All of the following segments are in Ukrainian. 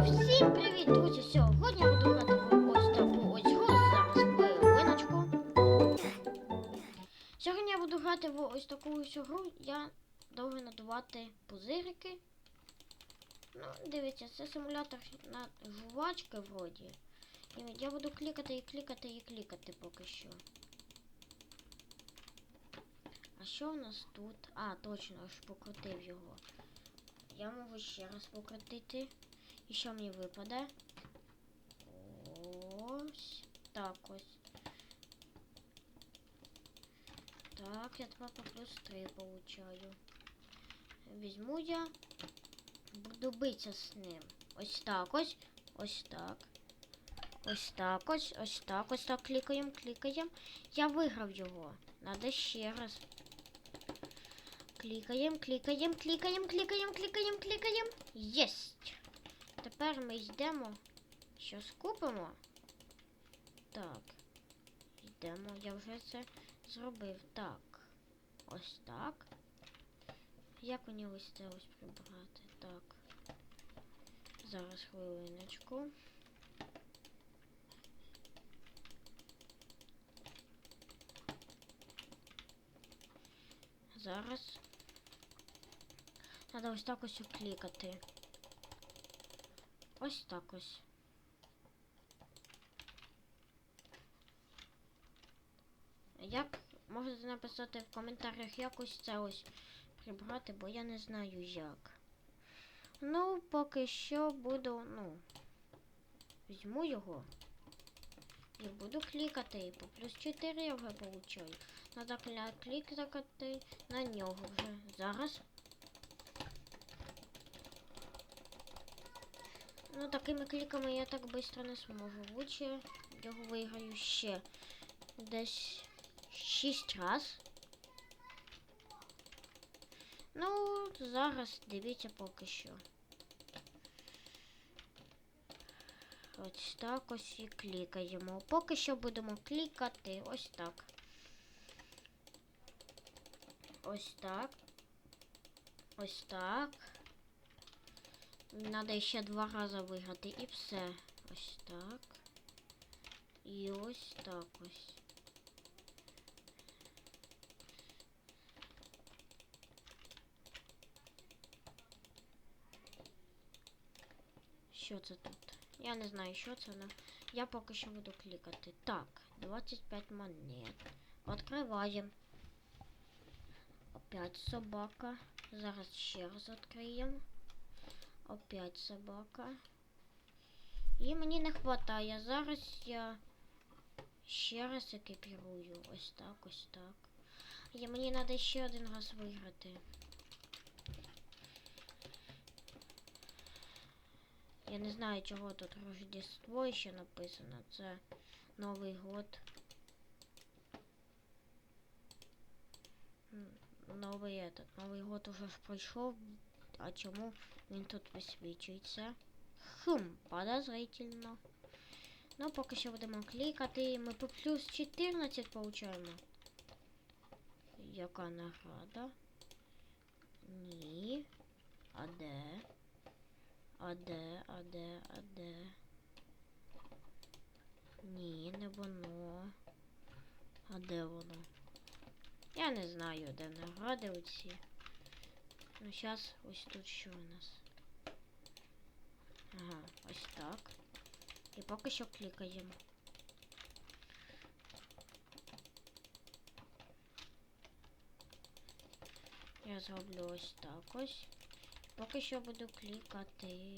Всім привіт, друзі! Сьогодні буду грати ось таку ось гру. Зараз. Сьогодні я буду грати в ось таку ось гру. Я довго надувати пузирики. Ну, дивіться, це симулятор на жувачки вроді. І я буду клікати і клікати і клікати поки що. А що в нас тут? А, точно, аж покрутив його. Я можу ще раз покрутити. І що мені? Ось так ось. Так, я тепер по плюс 3 получаю. Візьму я. Буду битися з ним. Ось так ось. Ось так. Ось так ось, ось так, ось так клікаємо, клікаємо. Я виграв його. Надо ще раз. Клікаємо, клікаємо, клікаємо, клікаємо, клікаємо, клікаємо. Єсть! Тепер ми йдемо. Що скупимо? Так. Йдемо. Я вже це зробив. Так. Ось так. Як мені ось це ось прибрати? Так. Зараз хвилиночку. Зараз. Треба ось так ось клікати. Ось так ось. Як можете написати в коментарях якось це ось прибрати, бо я не знаю як. Ну, поки що буду, ну, візьму його і буду клікати. По плюс 4 я вже получаю. Надо кля- клікати на нього вже. Зараз. Ну, такими кліками я так швидко не зможу. Лучше його виграю ще десь 6 раз. Ну, зараз дивіться поки що. Ось так ось і клікаємо. Поки що будемо клікати ось так. Ось так. Ось так. Надо ще два рази виграти і все. Ось так. І ось так ось. Що це тут? Я не знаю, що це, але я поки що буду клікати. Так, 25 монет. Відкриваємо. Опять собака. Зараз ще раз відкриємо. Опять собака. І мені не вистачає. Зараз я ще раз екіпірую. Ось так, ось так. І мені треба ще один раз виграти. Я не знаю, чого тут Рождество ще написано. Це Новий год. Новий этот. Новий год уже пройшов. А чому він тут висвічується? Хм, подозрительно. Ну, поки що будемо клікати. Ми по плюс 14 получаємо. Яка награда? Ні. А де? А де, а де, а де? Ні, не воно. А де воно? Я не знаю, де награди оці. Ну, зараз ось тут що у нас. Ага, ось так. І поки що клікаємо. Я зроблю ось так ось. Поки що буду клікати.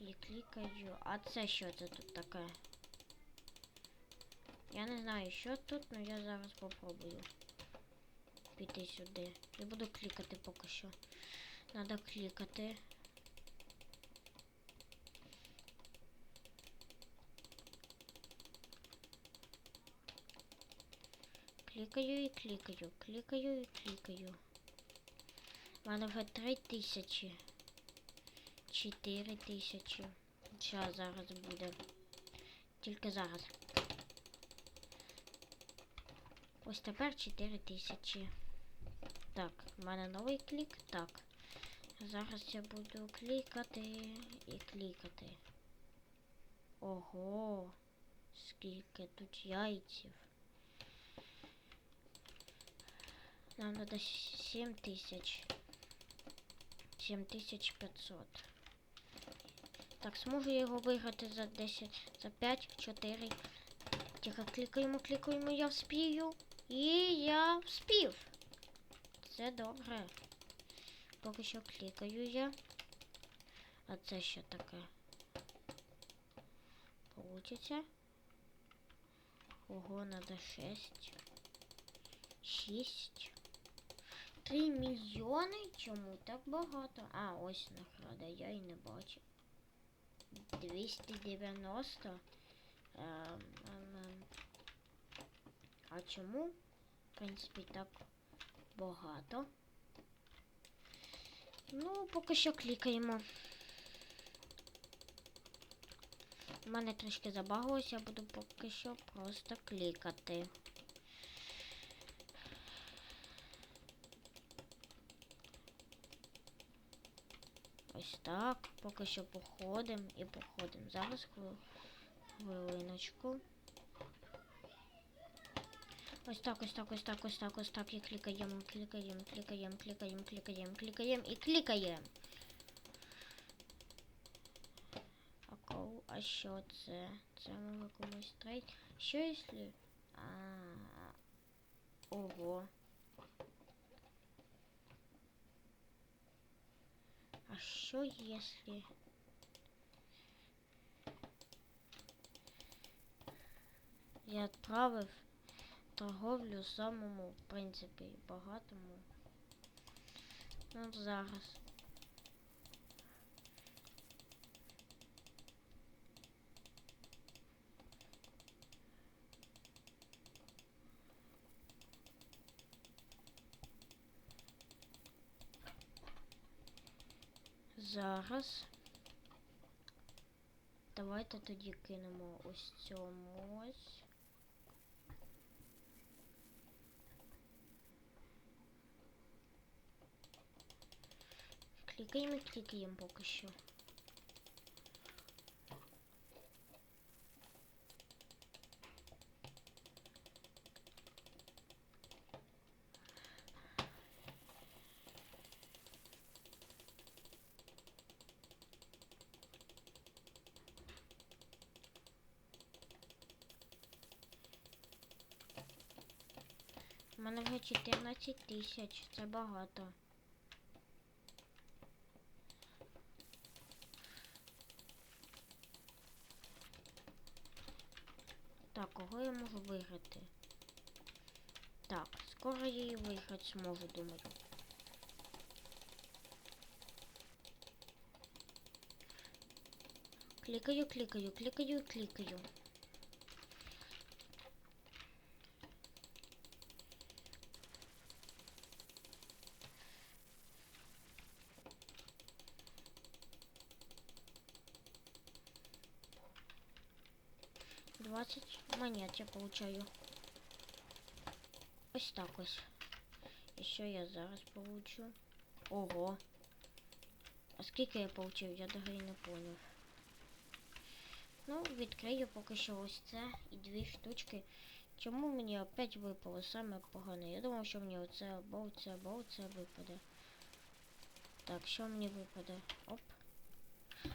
І клікаю. А це що це тут таке? Я не знаю, що тут, але я зараз попробую Піти сюди. І буду клікати поки що. Надо клікати. Клікаю і клікаю, клікаю і клікаю. У мене вже три тисячі. Чотири тисячі. Зараз зараз буде. Тільки зараз. Ось тепер 4 тисячі. Так, в мене новий клік. Так. Зараз я буду клікати і клікати. Ого, скільки тут яйців. Нам надо 7 тисяч. 7500. Так, зможу я його виграти за 10, за 5, 4. Тихо, клікаємо, клікаємо, я вспію. І я вспів. Це добре. Поки що клікаю я. А це що таке? Получиться. Ого, надо 6. 6. 3 мільйони? Чому так багато? А, ось награда, я і не бачу. 290. Ем, ем, ем. А чому? В принципі, так багато. Ну, поки що клікаємо. У мене трішки забагалося, я буду поки що просто клікати. Ось так. Поки що походимо і походимо. Зараз хвил- хвилиночку. Ось так, ось так, ось так, ось так, ось так. І клікаємо, клікаємо, клікаємо, клікаємо, клікаємо, клікаємо і клікаємо. А кол, а що це? Це може комусь трейд. Що якщо... А, ого. А що если... Я відправив торговлю самому, в принципі, багатому. Ну, зараз. Зараз. Давайте тоді кинемо ось цьому ось. Клікаємо клікаємо поки що. У мене вже 14 тисяч, це багато. Так, кого я можу виграти? Так, скоро я її виграти зможу, думаю. Клікаю, клікаю, клікаю, клікаю. Двадцать монет я получаю. Ось так ось. Що я зараз получу? Ого. А скільки я получив, я даже не поняв. Ну, відкрию поки що ось це і дві штучки. Чому мені опять випало саме погане? Я думав, що мені оце або оце, або оце випаде. Так, що мені випаде? Оп.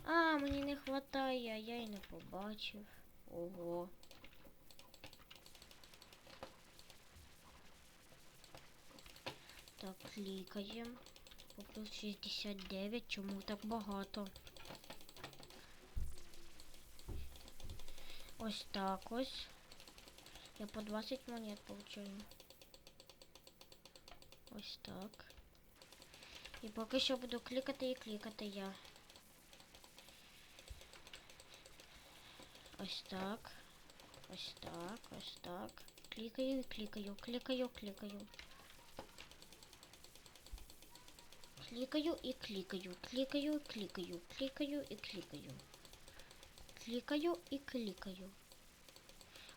А, мені не хватає, я і не побачив. Ого. Так, клікаємо. По плюс 69. Чому так багато? Ось так ось. Я по 20 монет получаю. Ось так. І поки що буду клікати і клікати я. Ось так. Ось так, ось так. Клікаю і клікаю, клікаю, клікаю. Клікаю і клікаю, клікаю, клікаю, клікаю і клікаю. Клікаю і клікаю.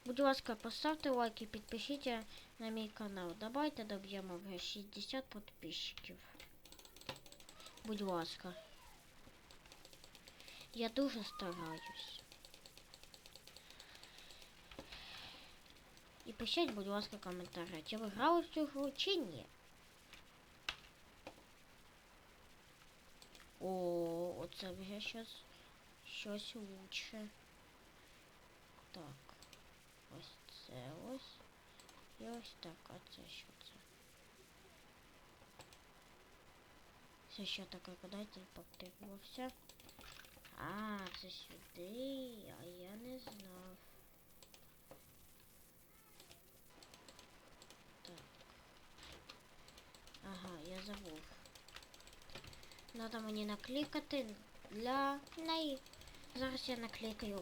Будь ласка, поставте лайк і підпишіться на мій канал. Давайте доб'ємо вже 60 підписчиків. будь ласка. Я дуже стараюсь. І пишіть, будь ласка, коментарі, чи ви грали в цю гру, чи ні. О, оце вже щось, щось лучше. Так. Ось це ось. І ось так, а це що це? Це що таке, куди ти? А, це сюди, а я не знав. Так. Ага, я забув. Надо мені накликати для неї. Зараз я накликаю.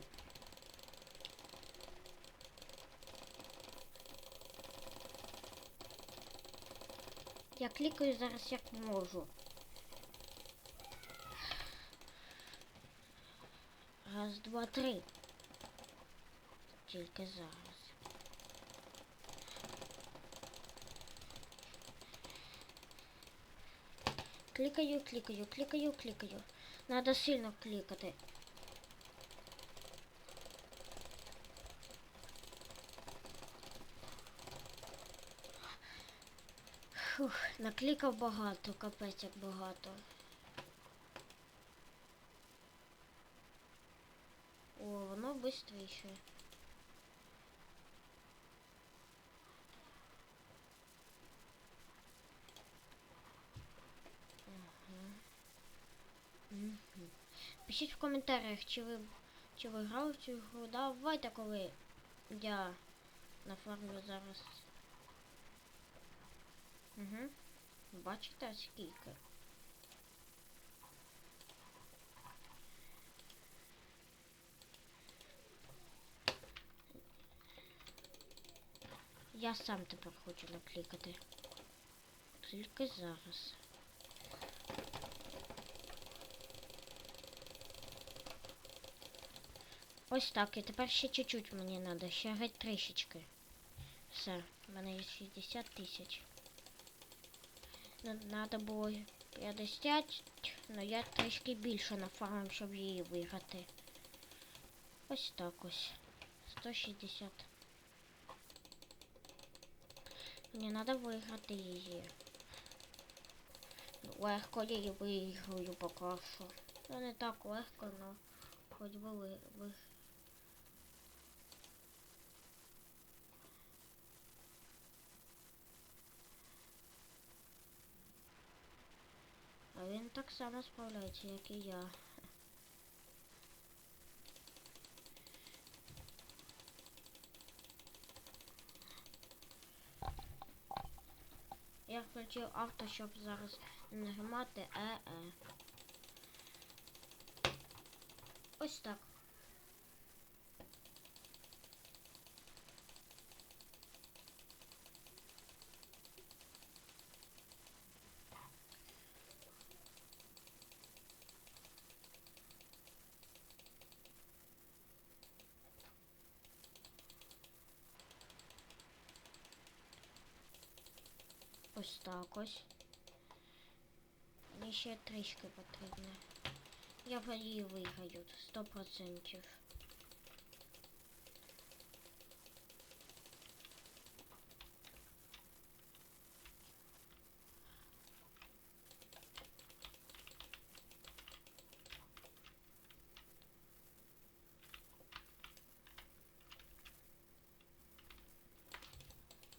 Я клікаю зараз як можу. Раз, два, три. Тільки зараз. Клікаю, клікаю, клікаю, клікаю. Надо сильно клікати. Фух, наклікав багато, капець як багато. О, воно швидше. Мгм. Пишіть в коментарях, чи ви, чи ви грали в цю гру. Давайте, коли я нафармлю зараз. Угу. Бачите, скільки? Я сам тепер хочу наклікати. Тільки зараз. Ось так, і тепер ще чуть-чуть мені треба, ще геть трішечки. Все, в мене є 60 тисяч. Надо було 50, але я трішки більше нафармив, щоб її виграти. Ось так ось. 160. Мені треба виграти її. Легко я її виграю поки що. Ну не так легко, але хоч би ви, ви А він так само справляється, як і я. Я включив авто, щоб зараз нажимати е-е. Ось так. Ось так ось. Мені ще трішки потрібно. Я в її виграю, сто процентів.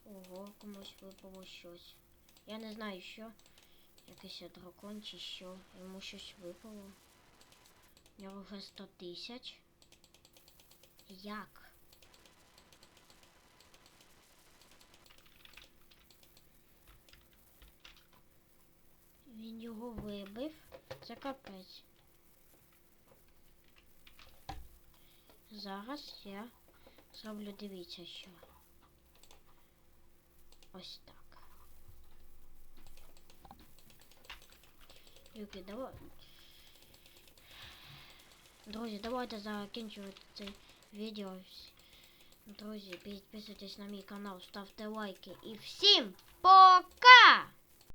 Ого, комусь випало щось. Я не знаю що. Якийсь дракон чи що. Йому щось випало. У нього вже 100 тисяч. Як? Він його вибив. Це капець. Зараз я зроблю дивіться що. Ось так. Юки, давай. Друзі, давайте закінчувати це відео. Друзі, підписуйтесь на мій канал, ставте лайки і всім пока!